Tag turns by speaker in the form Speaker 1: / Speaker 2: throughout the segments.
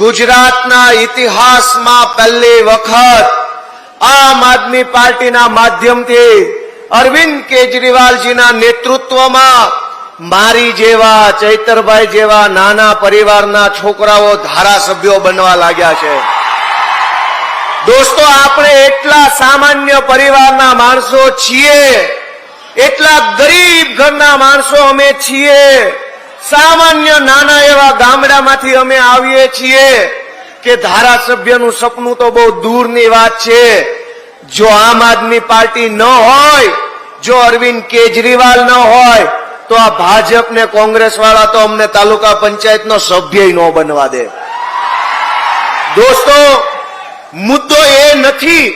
Speaker 1: ગુજરાતના ઇતિહાસમાં પહેલી વખત આમ આદમી પાર્ટીના માધ્યમથી અરવિંદ કેજરીવાલજીના નેતૃત્વમાં મારી જેવા, ચૈતરભાઈ જેવા નાના પરિવારના છોકરાઓ ધારાસભ્યો બનવા લાગ્યા છે. દોસ્તો, આપણે એટલા સામાન્ય પરિવારના માણસો છીએ, એટલા ગરીબ ઘરના માણસો અમે છીએ સામાન્ય નાના એવા ગામડામાંથી અમે આવીએ છીએ કે ધારાસભ્યનું સપનું તો બહુ દૂરની વાત છે. જો આમ આદમી પાર્ટી ન હોય, જો અરવિંદ કેજરીવાલ ન હોય, તો આ ભાજપ ને કોંગ્રેસ વાળા તો અમને તાલુકા પંચાયતનો સભ્ય ન બનવા દે. દોસ્તો, મુદ્દો એ નથી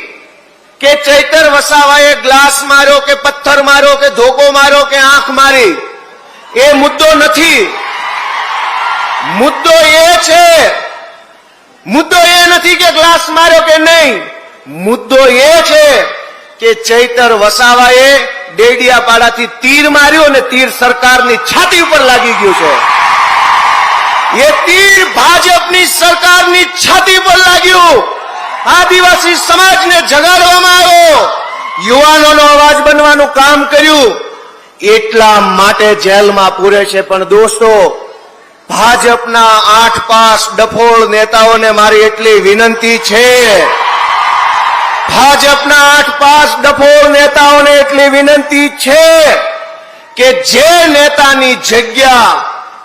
Speaker 1: કે ચૈતર વસાવાએ ગ્લાસ માર્યો કે પથ્થર માર્યો કે ધોકો માર્યો કે આંખ મારી. એ મુદ્દો નથી. મુદ્દો એ છે. મુદ્દો એ નથી કે ગ્લાસ માર્યો કે નહીં. મુદ્દો એ છે કે ચૈતર વસાવાએ ડેડિયાપાડાથી તીર માર્યો અને તીર સરકારની છાતી ઉપર લાગી ગયું છે. એ તીર ભાજપની સરકારની છાતી પર લાગ્યું. આદિવાસી સમાજને જગાડવામાં આવ્યો. યુવાનોનો અવાજ બનવાનું કામ કર્યું. એટલા માટે જેલમાં પૂરે છે. પણ દોસ્તો, ભાજપના આઠ પાસ ડફોળ નેતાઓને મારી એટલી વિનંતી છે. ભાજપના આઠ પાસ ડફોળ નેતાઓને એટલી વિનંતી છે કે જે નેતાની જગ્યા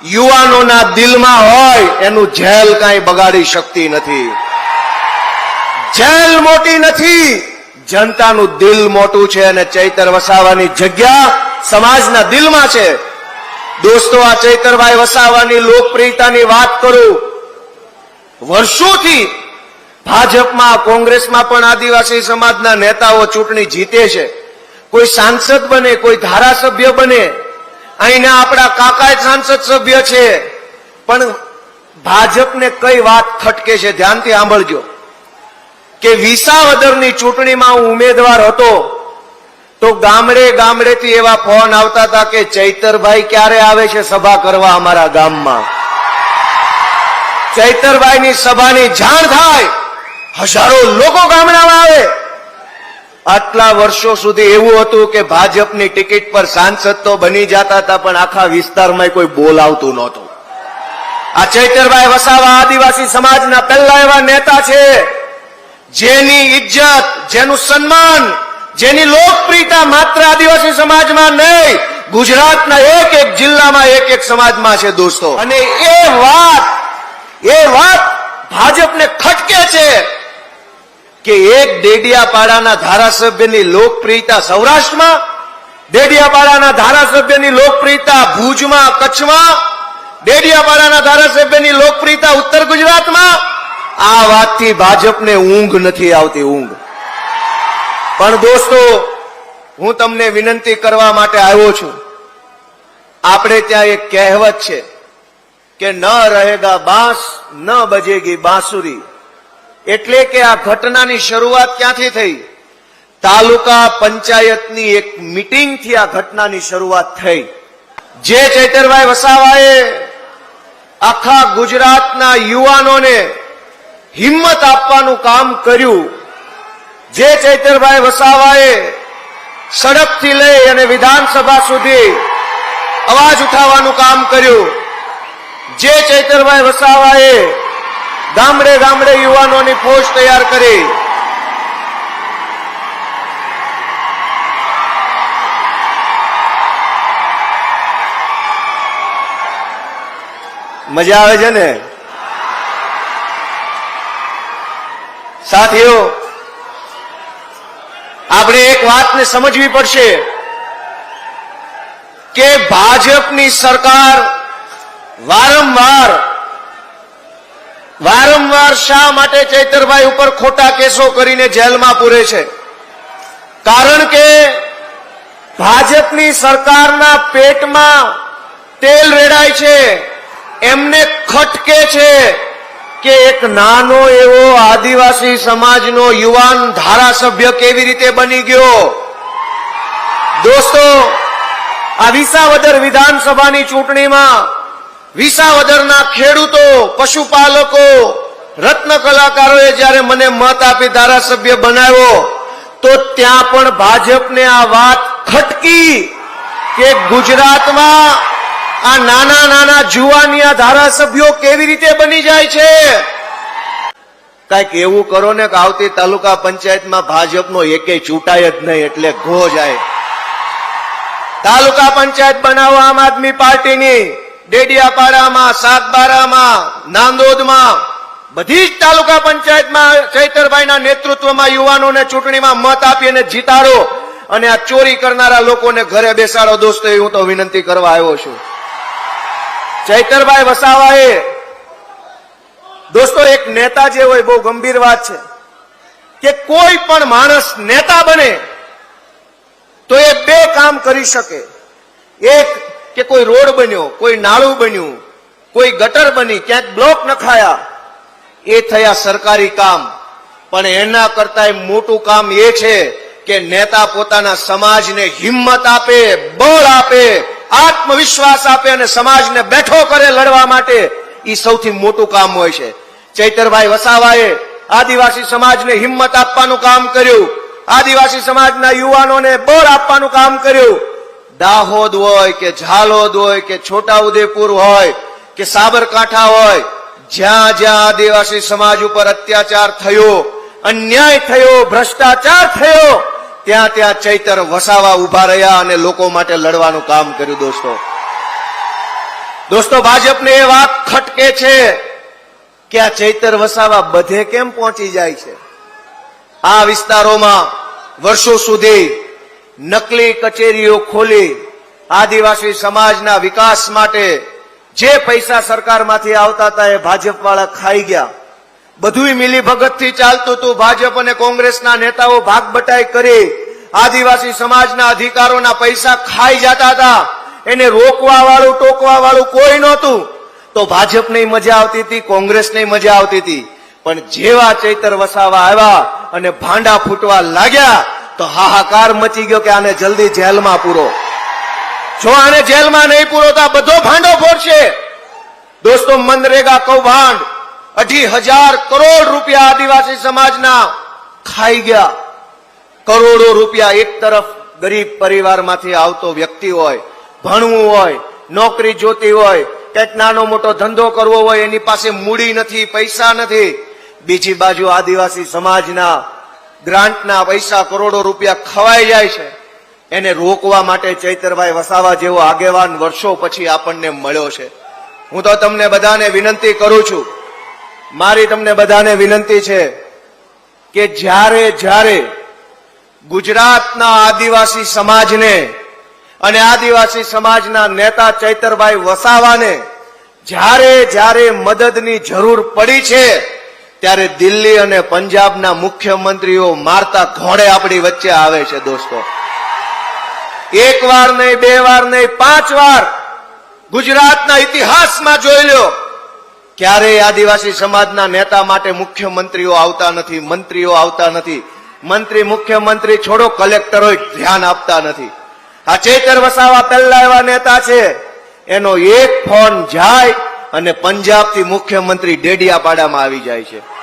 Speaker 1: યુવાનોના દિલમાં હોય, એનું જેલ કાંઈ બગાડી શકતી નથી. જેલ મોટી નથી, જનતાનું દિલ મોટું છે અને ચૈતર વસાવાની જગ્યા સમાજના દિલમાં છે. દોસ્તો, આ ચૈતરભાઈ વસાવાની લોકપ્રિયતાની વાત કરું. વર્ષોથી ભાજપમાં, કોંગ્રેસમાં પણ આદિવાસી સમાજના નેતાઓ ચૂંટણી જીતે છે. કોઈ સાંસદ બને, કોઈ ધારાસભ્ય બને, અહીંના આપણા કાકા સાંસદ સભ્ય છે. પણ ભાજપને કઈ વાત ખટકે છે, ધ્યાનથી સાંભળજો. કે વિસાવદરની ચૂંટણીમાં હું ઉમેદવાર હતો તો ગામડે ગામડેથી એવા ફોન આવતા હતા કે ચૈતરભાઈ ક્યારે આવે છે સભા કરવા અમારા ગામમાં? ચૈતરભાઈની સભાની જાણ થાય, હજારો લોકો ગામડામાં આવે. આટલા વર્ષો સુધી એવું હતું કે ભાજપની ટિકિટ પર સાંસદ તો બની જતા હતા, પણ આખા વિસ્તારમાં કોઈ બોલાવતું નહોતું. આ ચૈતરભાઈ વસાવા આદિવાસી સમાજના પહેલા એવા નેતા છે. જેની ઇજ્જત, જેનું સન્માન જેની લોકપ્રિયતા માત્ર આદિવાસી સમાજમાં નહીં, ગુજરાતના એક એક જિલ્લામાં એક એક સમાજમાં છે દોસ્તો. અને એ વાત એ વાત ભાજપને ખટકે છે કે એક ડેડિયાપાડાના ધારાસભ્યની લોકપ્રિયતા સૌરાષ્ટ્રમાં, ડેડિયાપાડાના ધારાસભ્યની લોકપ્રિયતા ભુજમાં, કચ્છમાં, ડેડિયાપાડાના ધારાસભ્યની લોકપ્રિયતા ઉત્તર ગુજરાતમાં, આ વાતથી ભાજપને ઊંઘ નથી આવતી, ઊંઘ. પણ દોસ્તો, હું તમને વિનંતી કરવા માટે આવ્યો છું. આપણે ત્યાં એક કહેવત છે કે ન રહેગા બાંસ, ન બજેગી બાંસુરી. એટલે કે આ ઘટનાની શરૂઆત ક્યાંથી થઈ? તાલુકા પંચાયતની એક મીટિંગથી આ ઘટનાની શરૂઆત થઈ. જે ચૈતરભાઈ વસાવાએ આખા ગુજરાતના યુવાનોને હિંમત આપવાનું કામ કર્યું જે ચૈતરભાઈ વસાવાએ સડકથી લઈ અને વિધાનસભા સુધી અવાજ ઉઠાવવાનું કામ કર્યું. જે ચૈતરભાઈ વસાવાએ ગામડે ગામડે યુવાનોની ફોજ તૈયાર કરી. મજા આવે છે ને? સાથીઓ આપણે એક વાતને સમજવી પડશે કે ભાજપની સરકાર વારંવાર વારંવાર શા માટે ચૈતરભાઈ ઉપર ખોટા કેસો કરીને જેલમાં પૂરે છે? કારણ કે ભાજપની સરકારના પેટમાં તેલ રેડાય છે, એમને ખટકે છે. કે એક નાનો એવો આદિવાસી સમાજનો યુવાન ધારાસભ્ય કેવી રીતે બની ગયો? દોસ્તો, આ વિસાવદર વિધાનસભાની ચૂંટણીમાં વિસાવદરના ખેડૂતો, પશુપાલકો, રત્ન કલાકારોએ જ્યારે મને મત આપી ધારાસભ્ય બનાવ્યો, તો ત્યાં પણ ભાજપને આ વાત ખટકી કે ગુજરાતમાં આ નાના નાના જુવાનિયા ધારાસભ્યો કેવી રીતે બની જાય છે? કંઈક એવું કરો ને કે આવતી તાલુકા પંચાયતમાં ભાજપનો એકેય ચૂંટાય જ નહીં એટલે ઘો જાય. તાલુકા પંચાયત બનાવો આમ આદમી પાર્ટીની. ડેડિયાપાડામાં સાતબારામાં નાંદોદમાં. બધી જ તાલુકા પંચાયતમાં ચૈતરભાઈના નેતૃત્વમાં યુવાનોને ચૂંટણીમાં મત આપી અને જીતાડો. અને આ ચોરી કરનારા લોકોને ઘરે બેસાડો. દોસ્તો, એ હું તો વિનંતી કરવા આવ્યો છું. ચૈતરભાઈ વસાવાએ. દોસ્તો, એક નેતા જે હોય, બહુ ગંભીર વાત છે કે કોઈ પણ માણસ નેતા બને તો એ બે કામ કરી શકે. એક, કે કોઈ રોડ બન્યો, કોઈ નાળું બન્યું, કોઈ ગટર બની, ક્યાંક બ્લોક નખાયા, એ થયા સરકારી કામ. પણ એના કરતા મોટું કામ એ છે કે નેતા પોતાના સમાજને હિંમત આપે, બળ આપે આત્મવિશ્વાસ આપે અને સમાજને બેઠો કરે લડવા માટે એ સૌથી મોટું કામ હોય છે. ચૈતરભાઈ વસાવાએ આદિવાસી સમાજને હિંમત આપવાનું કામ કર્યું. આદિવાસી સમાજના યુવાનોને બળ આપવાનું કામ કર્યું. દાહોદ હોય કે ઝાલોદ હોય કે છોટાઉદેપુર હોય કે સાબરકાંઠા હોય, જ્યાં જ્યાં આદિવાસી સમાજ ઉપર અત્યાચાર થયો, અન્યાય થયો, ભ્રષ્ટાચાર થયો ત્યાં ત્યાં ચૈતર વસાવા ઊભા રહ્યા અને લોકો માટે લડવાનું કામ કર્યું, દોસ્તો. દોસ્તો, ભાજપને એ વાત ખટકે છે કે આ ચૈતર વસાવા બધે કેમ પહોંચી જાય છે? આ વિસ્તારોમાં વર્ષો સુધી નકલી કચેરીઓ ખોલી આદિવાસી સમાજના વિકાસ માટે જે પૈસા સરકારમાંથી આવતા હતા એ ભાજપ વાળા ખાઈ ગયા. બધુંય મિલી ભગતથી ચાલતું હતું. ભાજપ અને કોંગ્રેસના નેતાઓ ભાગ બટાઈ કરી આદિવાસી સમાજના અધિકારોના પૈસા ખાઈ જતા હતા. એને રોકવા વાળું ટોકવા વાળું કોઈ નહોતું. તો ભાજપને મજા આવતી હતી, કોંગ્રેસને મજા આવતી હતી. પણ જેવા ચૈતર વસાવા આવ્યા અને ભાંડા ફૂટવા લાગ્યા, તો હાહાકાર મચી ગયો કે આને જલ્દી જેલમાં પૂરો. જો આને જેલમાં નહીં પૂરો તો બધો ભાંડો ફોડશે. દોસ્તો, મનરેગા કૌભાંડ અઢી હજાર કરોડ રૂપિયા આદિવાસી સમાજના ખાઈ ગયા. કરોડો રૂપિયા એક તરફ ગરીબ પરિવારમાંથી આવતો વ્યક્તિ હોય, ભણવું હોય, નોકરી જોતી હોય કંઈક નાનો મોટો ધંધો કરવો હોય, એની પાસે મૂડી નથી, પૈસા નથી. બીજી બાજુ આદિવાસી સમાજના ગ્રાન્ટના પૈસા કરોડો રૂપિયા ખવાઈ જાય છે. એને રોકવા માટે ચૈતરભાઈ વસાવા જેવો આગેવાન વર્ષો પછી આપણને મળ્યો છે. હું તો તમને બધાને વિનંતી કરું છું મારી તમને બધાને વિનંતી છે કે જ્યારે જ્યારે ગુજરાતના આદિવાસી સમાજને અને આદિવાસી સમાજના નેતા ચૈતરભાઈ વસાવાને જ્યારે જ્યારે મદદની જરૂર પડી છે, ત્યારે દિલ્હી અને પંજાબના મુખ્યમંત્રીઓ મારતા ઘોડે આપણી વચ્ચે આવે છે દોસ્તો. એક વાર નહીં, બે વાર નહીં, પાંચ વાર ગુજરાતના ઇતિહાસમાં જોઈ લો ક્યારેય આદિવાસી સમાજના નેતા માટે મુખ્યમંત્રીઓ આવતા નથી, મંત્રીઓ આવતા નથી. મંત્રી, મુખ્યમંત્રી છોડો કલેક્ટરો ધ્યાન આપતા નથી. આ ચેતર વસાવા પહેલા એવા નેતા છે. એનો એક ફોન જાય અને પંજાબથી મુખ્યમંત્રી ડેડિયાપાડામાં આવી જાય છે.